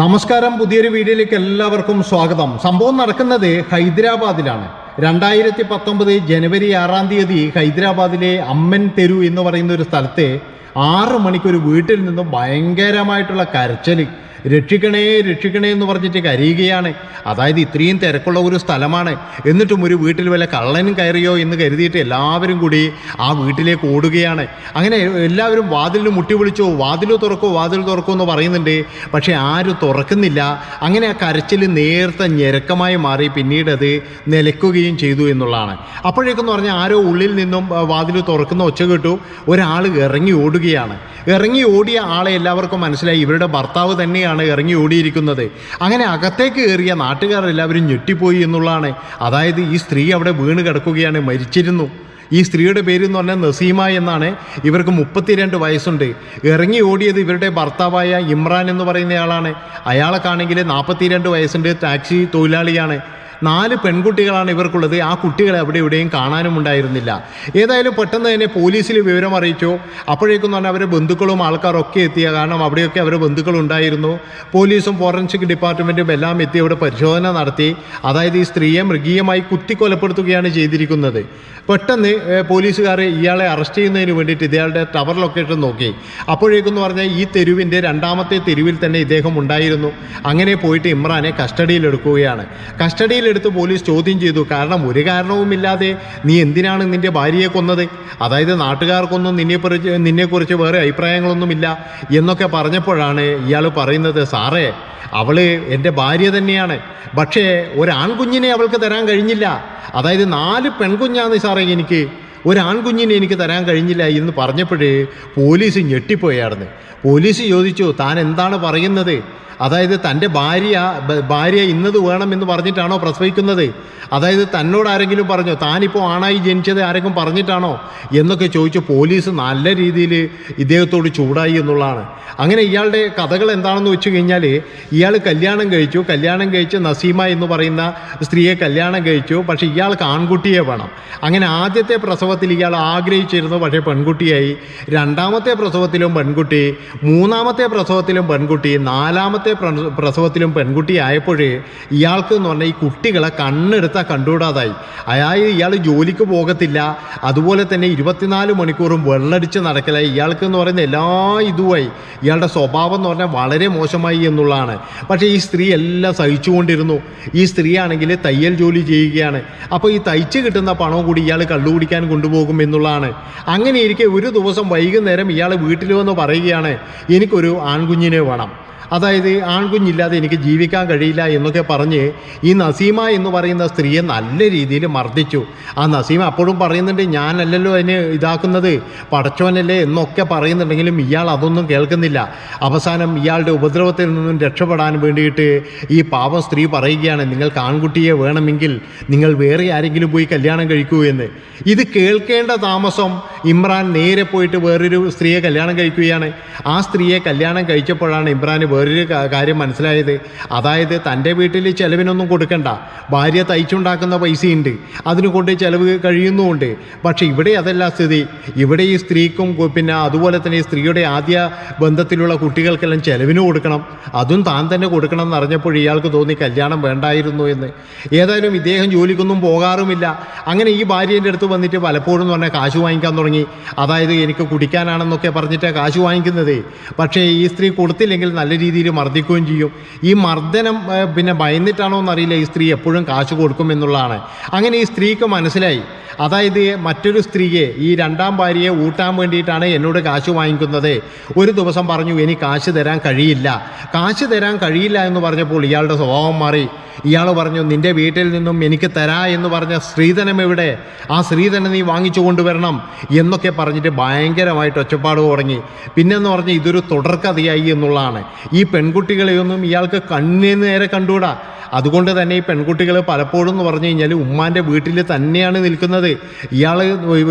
നമസ്കാരം. പുതിയൊരു വീഡിയോയിലേക്ക് എല്ലാവർക്കും സ്വാഗതം. സംഭവം നടക്കുന്നത് ഹൈദരാബാദിലാണ്. രണ്ടായിരത്തി പത്തൊമ്പത് ജനുവരി ആറാം തീയതി ഹൈദരാബാദിലെ അമ്മൻ തെരു എന്ന് പറയുന്ന ഒരു സ്ഥലത്തെ ആറ് മണിക്കൊരു വീട്ടിൽ നിന്നും ഭയങ്കരമായിട്ടുള്ള കരച്ചൽ രക്ഷിക്കണേ രക്ഷിക്കണേ എന്ന് പറഞ്ഞിട്ട് കരയുകയാണ്. അതായത് ഇത്രയും തിരക്കുള്ള ഒരു സ്ഥലമാണ്. എന്നിട്ടും ഒരു വീട്ടിൽ വല്ല കള്ളനും കയറിയോ എന്ന് കരുതിയിട്ട് എല്ലാവരും കൂടി ആ വീട്ടിലേക്ക് ഓടുകയാണ്. അങ്ങനെ എല്ലാവരും വാതിലിന് മുട്ടി വിളിച്ചോ വാതിൽ തുറക്കോ വാതിൽ തുറക്കോ എന്ന് പറയുന്നുണ്ട്. പക്ഷേ ആരും തുറക്കുന്നില്ല. അങ്ങനെ ആ കരച്ചിൽ നേർത്ത ഞെരക്കമായി മാറി. പിന്നീട് അത് നിലയ്ക്കുകയും ചെയ്തു എന്നുള്ളതാണ്. അപ്പോഴേക്കെന്ന് പറഞ്ഞാൽ ആരോ ഉള്ളിൽ നിന്നും വാതിൽ തുറക്കുന്ന ഒച്ച കേട്ടു. ഒരാൾ ഇറങ്ങി ഓടുകയാണ്. ഇറങ്ങി ഓടിയ ആളെ എല്ലാവർക്കും മനസ്സിലായി. ഇവരുടെ ഭർത്താവ് തന്നെയാണ്. ഇറങ്ങി ഓടിയിരിക്കുന്നത്. അങ്ങനെ അകത്തേക്ക് കയറിയ നാട്ടുകാരെല്ലാവരും ഞെട്ടിപ്പോയി എന്നുള്ളതാണ്. അതായത് ഈ സ്ത്രീ അവിടെ വീണ് കിടക്കുകയാണ് മരിച്ചിരുന്നു. ഈ സ്ത്രീയുടെ പേര് എന്ന് പറഞ്ഞാൽ നസീമ എന്നാണ്. ഇവർക്ക് മുപ്പത്തിരണ്ട് വയസ്സുണ്ട്. ഇറങ്ങി ഓടിയത് ഇവരുടെ ഭർത്താവായ ഇമ്രാൻ എന്ന് പറയുന്നയാളാണ്. അയാൾക്കാണെങ്കിൽ നാൽപ്പത്തിരണ്ട് വയസ്സുണ്ട് ടാക്സി തൊഴിലാളിയാണ്. നാല് പെൺകുട്ടികളാണ് ഇവർക്കുള്ളത്. ആ കുട്ടികളെ അവിടെ എവിടെയും കാണാനും ഉണ്ടായിരുന്നില്ല. ഏതായാലും പെട്ടെന്ന് തന്നെ പോലീസിൽ വിവരം അറിയിച്ചു. അപ്പോഴേക്കും പറഞ്ഞാൽ അവരുടെ ബന്ധുക്കളും ആൾക്കാരൊക്കെ എത്തിയ കാരണം അവിടെയൊക്കെ അവരുടെ ബന്ധുക്കളുണ്ടായിരുന്നു പോലീസും ഫോറൻസിക് ഡിപ്പാർട്ട്മെന്റും എല്ലാം എത്തി അവിടെ പരിശോധന നടത്തി. അതായത് ഈ സ്ത്രീയെ മൃഗീയമായി കുത്തിക്കൊലപ്പെടുത്തുകയാണ് ചെയ്തിരിക്കുന്നത്. പെട്ടെന്ന് പോലീസുകാർ ഇയാളെ അറസ്റ്റ് ചെയ്യുന്നതിന് വേണ്ടിയിട്ട് ഇയാളുടെ ടവർ ലൊക്കേഷൻ നോക്കി. അപ്പോഴേക്കെന്ന് പറഞ്ഞാൽ ഈ തെരുവിന്റെ രണ്ടാമത്തെ തെരുവിൽ തന്നെ ഇദ്ദേഹം ഉണ്ടായിരുന്നു. അങ്ങനെ പോയിട്ട് ഇമ്രാനെ കസ്റ്റഡിയിലെടുക്കുകയാണ്. കസ്റ്റഡിയിലെടുത്ത് പോലീസ് ചോദ്യം ചെയ്തു. കാരണം ഒരു കാരണവുമില്ലാതെ നീ എന്തിനാണ് നിന്റെ ഭാര്യയെ കൊന്നത്? അതായത് നാട്ടുകാർക്കൊന്നും നിന്നെക്കുറിച്ച് നിന്നെക്കുറിച്ച് വേറെ അഭിപ്രായങ്ങളൊന്നുമില്ല എന്നൊക്കെ പറഞ്ഞപ്പോഴാണ് ഇയാൾ പറയുന്നത് സാറേ അവൾ എന്റെ ഭാര്യ തന്നെയാണ്. പക്ഷേ ഒരാൺകുഞ്ഞിനെ അവൾക്ക് തരാൻ കഴിഞ്ഞില്ല. അതായത് നാല് പെൺകുഞ്ഞാണ് സാറേ എനിക്ക് ഒരാൺകുഞ്ഞിനെ എനിക്ക് തരാൻ കഴിഞ്ഞില്ല എന്ന് പറഞ്ഞപ്പോഴേ പോലീസ് ഞെട്ടിപ്പോയായിരുന്നു പോലീസ് ചോദിച്ചു താൻ എന്താണ് പറയുന്നത്? അതായത് തന്റെ ഭാര്യ ഭാര്യ ഇന്നത് എന്ന് പറഞ്ഞിട്ടാണോ പ്രസവിക്കുന്നത്? അതായത് തന്നോട് ആരെങ്കിലും പറഞ്ഞോ? താനിപ്പോൾ ആണായി ജനിച്ചത് ആരെങ്കിലും പറഞ്ഞിട്ടാണോ? എന്നൊക്കെ ചോദിച്ചു പോലീസ് നല്ല രീതിയിൽ ഇദ്ദേഹത്തോട് ചൂടായി എന്നുള്ളതാണ്. അങ്ങനെ ഇയാളുടെ കഥകൾ എന്താണെന്ന് വെച്ച് കഴിഞ്ഞാൽ ഇയാൾ കല്യാണം കഴിച്ചു. കല്യാണം കഴിച്ച് നസീമ എന്ന് പറയുന്ന സ്ത്രീയെ കല്യാണം കഴിച്ചു. പക്ഷേ ഇയാൾക്ക് ആൺകുട്ടിയെ വേണം. അങ്ങനെ ആദ്യത്തെ പ്രസവത്തിൽ ഇയാൾ ആഗ്രഹിച്ചിരുന്നു പക്ഷേ പെൺകുട്ടിയായി. രണ്ടാമത്തെ പ്രസവത്തിലും പെൺകുട്ടി മൂന്നാമത്തെ പ്രസവത്തിലും പെൺകുട്ടി നാലാമത്തെ പ്രസവത്തിലും പെൺകുട്ടി ആയപ്പോഴേ ഇയാൾക്ക് എന്ന് പറഞ്ഞാൽ ഈ കുട്ടികളെ കണ്ണെടുത്താൽ കണ്ടുകൂടാതായി. അതായത് ഇയാൾ ജോലിക്ക് പോകത്തില്ല. അതുപോലെ തന്നെ ഇരുപത്തിനാല് മണിക്കൂറും വെള്ളടിച്ച് നടക്കലായി. ഇയാൾക്ക് എന്ന് പറയുന്ന എല്ലാ ഇതുമായി ഇയാളുടെ സ്വഭാവം എന്ന് പറഞ്ഞാൽ വളരെ മോശമായി എന്നുള്ളതാണ്. പക്ഷേ ഈ സ്ത്രീ എല്ലാം സഹിച്ചുകൊണ്ടിരുന്നു. ഈ സ്ത്രീയാണെങ്കിൽ തയ്യൽ ജോലി ചെയ്യുകയാണ്. അപ്പോൾ ഈ തയ്ച്ച് കിട്ടുന്ന പണവും കൂടി ഇയാൾ കള്ളുകുടിക്കാൻ കൊണ്ടുപോകും എന്നുള്ളതാണ്. അങ്ങനെ ഇരിക്കെ ഒരു ദിവസം വൈകുന്നേരം ഇയാൾ വീട്ടിൽ വന്ന് പറയുകയാണ് എനിക്കൊരു ആൺകുഞ്ഞിനെ വേണം. അതായത് ആൺകുഞ്ഞില്ലാതെ എനിക്ക് ജീവിക്കാൻ കഴിയില്ല എന്നൊക്കെ പറഞ്ഞ് ഈ നസീമ എന്ന് പറയുന്ന സ്ത്രീയെ നല്ല രീതിയിൽ മർദ്ദിച്ചു. ആ നസീമ അപ്പോഴും പറയുന്നുണ്ട് ഞാനല്ലല്ലോ അതിന് ഇതാക്കുന്നത് പടച്ചോനല്ലേ എന്നൊക്കെ പറയുന്നുണ്ടെങ്കിലും ഇയാൾ അതൊന്നും കേൾക്കുന്നില്ല. അവസാനം ഇയാളുടെ ഉപദ്രവത്തിൽ നിന്നും രക്ഷപ്പെടാൻ വേണ്ടിയിട്ട് ഈ പാവം സ്ത്രീ പറയുകയാണ് നിങ്ങൾക്ക് ആൺകുട്ടിയെ വേണമെങ്കിൽ നിങ്ങൾ വേറെ ആരെങ്കിലും പോയി കല്യാണം കഴിക്കൂ എന്ന്. ഇത് കേൾക്കേണ്ട താമസം ഇമ്രാൻ നേരെ പോയിട്ട് വേറൊരു സ്ത്രീയെ കല്യാണം കഴിക്കുകയാണ്. ആ സ്ത്രീയെ കല്യാണം കഴിച്ചപ്പോഴാണ് ഇമ്രാന് വേറൊരു കാര്യം മനസ്സിലായത്? അതായത് തന്റെ വീട്ടിൽ ചെലവിനൊന്നും കൊടുക്കണ്ട. ഭാര്യ തയ്ച്ചുണ്ടാക്കുന്ന പൈസയുണ്ട്. അതിന് കൊണ്ട് ചെലവ് കഴിയുന്നുമുണ്ട്. പക്ഷേ ഇവിടെ അതല്ല സ്ഥിതി. ഇവിടെ ഈ സ്ത്രീക്കും പിന്നെ അതുപോലെ തന്നെ ഈ സ്ത്രീയുടെ ആദ്യ ബന്ധത്തിലുള്ള കുട്ടികൾക്കെല്ലാം ചെലവിന് കൊടുക്കണം. അതും താൻ തന്നെ കൊടുക്കണം എന്ന് അറിഞ്ഞപ്പോൾ ഇയാൾക്ക് തോന്നി കല്യാണം വേണ്ടായിരുന്നു എന്ന്. ഏതായാലും ഇദ്ദേഹം ജോലിക്കൊന്നും പോകാറുമില്ല. അങ്ങനെ ഈ ഭാര്യേന്റെ അടുത്ത് വന്നിട്ട് പലപ്പോഴും എന്ന് പറഞ്ഞാൽ കാശ് വാങ്ങിക്കാൻ തുടങ്ങി. അതായത് എനിക്ക് കുടിക്കാനാണെന്നൊക്കെ പറഞ്ഞിട്ട് കാശ് വാങ്ങിക്കുന്നത്. പക്ഷേ ഈ സ്ത്രീ കൊടുത്തില്ലെങ്കിൽ നല്ല രീതിയിൽ മർദ്ദിക്കുകയും ചെയ്യും. ഈ മർദ്ദനം പിന്നെ ഭയന്നിട്ടാണോ എന്നറിയില്ല. ഈ സ്ത്രീ എപ്പോഴും കാശ് കൊടുക്കും എന്നുള്ളതാണ്. അങ്ങനെ ഈ സ്ത്രീക്ക് മനസ്സിലായി. അതായത് മറ്റൊരു സ്ത്രീയെ ഈ രണ്ടാം ഭാര്യയെ ഊട്ടാൻ വേണ്ടിയിട്ടാണ് എന്നോട് കാശ് വാങ്ങിക്കുന്നത്. ഒരു ദിവസം പറഞ്ഞു എനിക്ക് കാശ് തരാൻ കഴിയില്ല. കാശ് തരാൻ കഴിയില്ല എന്ന് പറഞ്ഞപ്പോൾ ഇയാളുടെ സ്വഭാവം മാറി. ഇയാൾ പറഞ്ഞു നിന്റെ വീട്ടിൽ നിന്നും എനിക്ക് തരാ എന്ന് പറഞ്ഞ സ്ത്രീധനം എവിടെ? ആ സ്ത്രീധനം നീ വാങ്ങിച്ചു കൊണ്ടുവരണം എന്നൊക്കെ പറഞ്ഞിട്ട് ഭയങ്കരമായിട്ട് ഒച്ചപ്പാട് തുടങ്ങി. പിന്നെന്ന് പറഞ്ഞ് ഇതൊരു തുടർക്കഥയായി എന്നുള്ളതാണ്. ഈ പെൺകുട്ടികളെയൊന്നും ഇയാൾക്ക് കണ്ണിന് നേരെ കണ്ടുകൂടാ? അതുകൊണ്ട് തന്നെ ഈ പെൺകുട്ടികൾ പലപ്പോഴും എന്ന് പറഞ്ഞു കഴിഞ്ഞാൽ ഉമ്മാന്റെ വീട്ടിൽ തന്നെയാണ് നിൽക്കുന്നത്. ഇയാൾ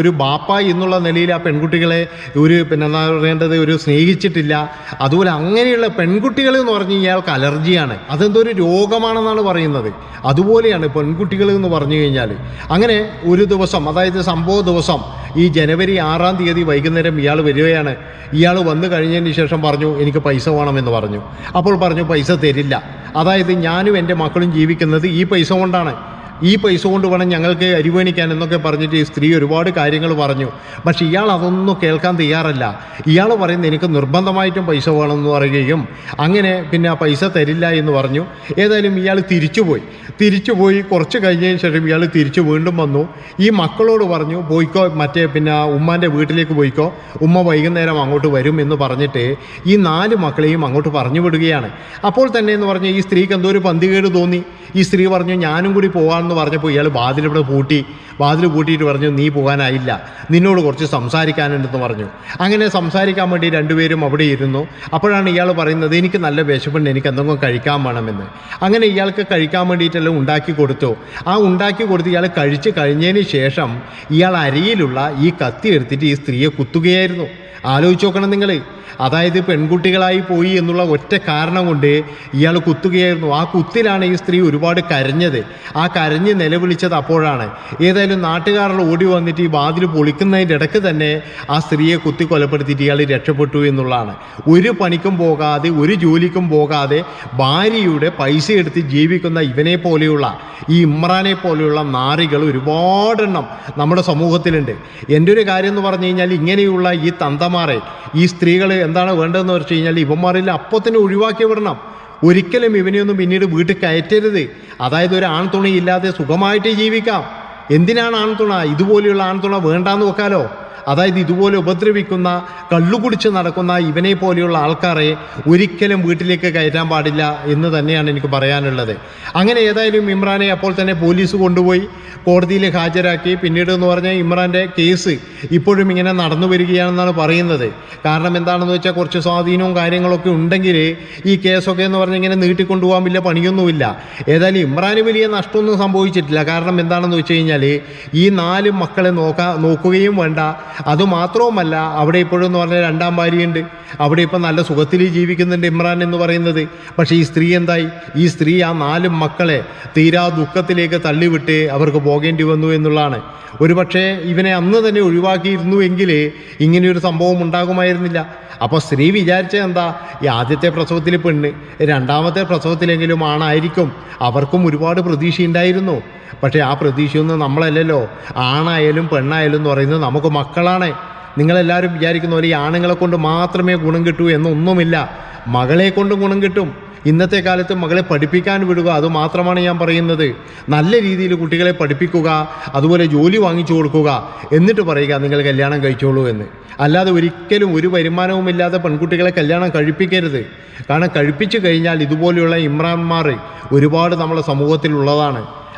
ഒരു ബാപ്പ എന്നുള്ള നിലയിൽ ആ പെൺകുട്ടികളെ ഒരു പിന്നെ എന്താ പറയേണ്ടത് ഒരു സ്നേഹിച്ചിട്ടില്ല. അതുപോലെ അങ്ങനെയുള്ള പെൺകുട്ടികൾ എന്ന് പറഞ്ഞ് ഇയാൾക്ക് അലർജിയാണ്. അതെന്തോ ഒരു രോഗമാണെന്നാണ് പറയുന്നത്. അതുപോലെയാണ് പെൺകുട്ടികൾ എന്ന് പറഞ്ഞു കഴിഞ്ഞാൽ അങ്ങനെ ഒരു ദിവസം അതായത് സംഭവ ദിവസം ഈ ജനുവരി ആറാം തീയതി വൈകുന്നേരം ഇയാൾ വരികയാണ്. ഇയാൾ വന്നു കഴിഞ്ഞതിന് ശേഷം പറഞ്ഞു എനിക്ക് പൈസ വേണമെന്ന് പറഞ്ഞു. അപ്പോൾ പറഞ്ഞു പൈസ തരില്ല. അതായത് ഞാനും എന്റെ മക്കളും ജീവിക്കുന്നത് ഈ പൈസ കൊണ്ടാണ്. ഈ പൈസ കൊണ്ട് വേണം ഞങ്ങൾക്ക് അരിവേണിക്കാൻ എന്നൊക്കെ പറഞ്ഞിട്ട് ഈ സ്ത്രീ ഒരുപാട് കാര്യങ്ങൾ പറഞ്ഞു. പക്ഷെ ഇയാൾ അതൊന്നും കേൾക്കാൻ തയ്യാറല്ല. ഇയാൾ പറയുന്നത് എനിക്ക് നിർബന്ധമായിട്ടും പൈസ വേണമെന്ന് പറയുകയും അങ്ങനെ പിന്നെ ആ പൈസ തരില്ല എന്ന് പറഞ്ഞു. ഏതായാലും ഇയാൾ തിരിച്ചുപോയി. തിരിച്ചുപോയി കുറച്ച് കഴിഞ്ഞതിന് ശേഷം ഇയാൾ തിരിച്ചു വീണ്ടും വന്നു. ഈ മക്കളോട് പറഞ്ഞു പോയിക്കോ മറ്റേ പിന്നെ ഉമ്മാന്റെ വീട്ടിലേക്ക് പോയിക്കോ. ഉമ്മ വൈകുന്നേരം അങ്ങോട്ട് വരും എന്ന് പറഞ്ഞിട്ട് ഈ നാല് മക്കളെയും അങ്ങോട്ട് പറഞ്ഞു വിടുകയാണ്. അപ്പോൾ തന്നെ എന്ന് പറഞ്ഞ് ഈ സ്ത്രീക്ക് എന്തോ ഒരു പന്തികേട് തോന്നി. ഈ സ്ത്രീ പറഞ്ഞു ഞാനും കൂടി പോകാമെന്ന് പറഞ്ഞപ്പോൾ ഇയാൾ വാതിലിവിടെ പൂട്ടി വാതിൽ പൂട്ടിയിട്ട് പറഞ്ഞു നീ പോകാനായില്ല. നിന്നോട് കുറച്ച് സംസാരിക്കാനുണ്ടെന്ന് പറഞ്ഞു. അങ്ങനെ സംസാരിക്കാൻ വേണ്ടി രണ്ടുപേരും അവിടെ ഇരുന്നു. അപ്പോഴാണ് ഇയാൾ പറയുന്നത് എനിക്ക് നല്ല വിശപ്പുണ്ട് എനിക്ക് എന്തെങ്കിലും കഴിക്കാൻ വേണമെന്ന്. അങ്ങനെ ഇയാൾക്ക് കഴിക്കാൻ വേണ്ടിയിട്ടെല്ലാം ഉണ്ടാക്കി കൊടുത്തു. ആ ഉണ്ടാക്കി കൊടുത്ത് ഇയാൾ കഴിച്ച് കഴിഞ്ഞതിന് ശേഷം ഇയാൾ അരിയിലുള്ള ഈ കത്തി എടുത്തിട്ട് ഈ സ്ത്രീയെ കുത്തുകയായിരുന്നു. ആലോചിച്ച് നോക്കണം നിങ്ങൾ അതായത് പെൺകുട്ടികളായി പോയി എന്നുള്ള ഒറ്റ കാരണം കൊണ്ട് ഇയാൾ കുത്തുകയായിരുന്നു. ആ കുത്തിലാണ് ഈ സ്ത്രീ ഒരുപാട് കരഞ്ഞത്. ആ കരഞ്ഞ് നിലവിളിച്ചത് അപ്പോഴാണ്. ഏതായാലും നാട്ടുകാർ ഓടി വന്നിട്ട് ഈ വാതിൽ പൊളിക്കുന്നതിന്റെ ഇടയ്ക്ക് തന്നെ ആ സ്ത്രീയെ കുത്തി കൊലപ്പെടുത്തിയിട്ട് ഇയാൾ രക്ഷപ്പെട്ടു എന്നുള്ളതാണ്. ഒരു പണിക്കും പോകാതെ ഒരു ജോലിക്കും പോകാതെ ഭാര്യയുടെ പൈസ എടുത്ത് ജീവിക്കുന്ന ഇവനെ പോലെയുള്ള ഈ ഇമ്രാനെ പോലെയുള്ള നാറികൾ ഒരുപാടെണ്ണം നമ്മുടെ സമൂഹത്തിലുണ്ട്. എന്റെ ഒരു കാര്യം എന്ന് പറഞ്ഞു കഴിഞ്ഞാൽ ഇങ്ങനെയുള്ള ഈ തന്തമാരെ ഈ സ്ത്രീകൾ എന്താണ് വേണ്ടതെന്ന് വെച്ച് കഴിഞ്ഞാൽ ഇവന്മാരിൽ അപ്പോൾ തന്നെ ഒഴിവാക്കി വിടണം. ഒരിക്കലും ഇവനെയൊന്നും പിന്നീട് വീട്ടിൽ കയറ്റരുത്. അതായത് ഒരു ആൺതുണയില്ലാതെ സുഖമായിട്ട് ജീവിക്കാം. എന്തിനാണ് ആൺതുണ? ഇതുപോലെയുള്ള ആൺതുണ വേണ്ടാന്ന് വെക്കാലോ? അതായത് ഇതുപോലെ ഉപദ്രവിക്കുന്ന കള്ളുകുടിച്ച് നടക്കുന്ന ഇവനെ പോലെയുള്ള ആൾക്കാരെ ഒരിക്കലും വീട്ടിലേക്ക് കയറ്റാൻ പാടില്ല എന്ന് തന്നെയാണ് എനിക്ക് പറയാനുള്ളത്. അങ്ങനെ ഏതായാലും ഇമ്രാനെ അപ്പോൾ തന്നെ പോലീസ് കൊണ്ടുപോയി കോടതിയിൽ ഹാജരാക്കി. പിന്നീട് എന്ന് പറഞ്ഞാൽ ഇമ്രാന്റെ കേസ് ഇപ്പോഴും ഇങ്ങനെ നടന്നു വരികയാണെന്നാണ് പറയുന്നത്. കാരണം എന്താണെന്ന് വെച്ചാൽ കുറച്ച് സ്വാധീനവും കാര്യങ്ങളൊക്കെ ഉണ്ടെങ്കിൽ ഈ കേസൊക്കെ എന്ന് പറഞ്ഞാൽ ഇങ്ങനെ നീട്ടിക്കൊണ്ടുപോകാൻ വലിയ പണിയൊന്നുമില്ല. ഏതായാലും ഇമ്രാന് വലിയ നഷ്ടമൊന്നും സംഭവിച്ചിട്ടില്ല. കാരണം എന്താണെന്ന് വെച്ച് കഴിഞ്ഞാൽ ഈ നാല് മക്കളെ നോക്കാ നോക്കുകയും വേണ്ട. അതുമാത്രവുമല്ല അവിടെ ഇപ്പോഴെന്ന് പറഞ്ഞാൽ രണ്ടാം ഭാര്യയുണ്ട്. അവിടെ ഇപ്പം നല്ല സുഖത്തിൽ ജീവിക്കുന്നുണ്ട് ഇമ്രാൻ എന്ന് പറയുന്നത്. പക്ഷേ ഈ സ്ത്രീ എന്തായി? ഈ സ്ത്രീ ആ നാല് മക്കളെ തീരാ ദുഃഖത്തിലേക്ക് തള്ളിവിട്ട് അവർക്ക് പോകേണ്ടി വന്നു എന്നുള്ളതാണ്. ഒരുപക്ഷെ ഇവനെ അന്ന് തന്നെ ഒഴിവാക്കിയിരുന്നു എങ്കിൽ ഇങ്ങനെയൊരു സംഭവം ഉണ്ടാകുമായിരുന്നില്ല. അപ്പോൾ സ്ത്രീ വിചാരിച്ച എന്താ? ഈ ആദ്യത്തെ പ്രസവത്തിൽ പെണ്ണ് രണ്ടാമത്തെ പ്രസവത്തിലെങ്കിലും ആണായിരിക്കും. അവർക്കും ഒരുപാട് പ്രതീക്ഷയുണ്ടായിരുന്നു. പക്ഷേ ആ പ്രതീക്ഷയൊന്നും നമ്മളല്ലല്ലോ. ആണായാലും പെണ്ണായാലും എന്ന് പറയുന്നത് നമുക്ക് മക്കളാണ്. നിങ്ങളെല്ലാവരും വിചാരിക്കുന്ന പോലെ ഈ ആണുങ്ങളെ കൊണ്ട് മാത്രമേ ഗുണം കിട്ടൂ എന്നൊന്നുമില്ല. മകളെ കൊണ്ടും ഗുണം കിട്ടും. ഇന്നത്തെ കാലത്ത് മകളെ പഠിപ്പിക്കാൻ വിടുക അതുമാത്രമാണ് ഞാൻ പറയുന്നത്. നല്ല രീതിയിൽ കുട്ടികളെ പഠിപ്പിക്കുക അതുപോലെ ജോലി വാങ്ങിച്ചു കൊടുക്കുക. എന്നിട്ട് പറയുക നിങ്ങൾ കല്യാണം കഴിച്ചോളൂ എന്ന്. അല്ലാതെ ഒരിക്കലും ഒരു വരുമാനവുമില്ലാതെ പെൺകുട്ടികളെ കല്യാണം കഴിപ്പിക്കരുത്. കാരണം കഴിപ്പിച്ചു കഴിഞ്ഞാൽ ഇതുപോലെയുള്ള ഇമ്രാൻമാർ ഒരുപാട് നമ്മളെ സമൂഹത്തിലുള്ളതാണ്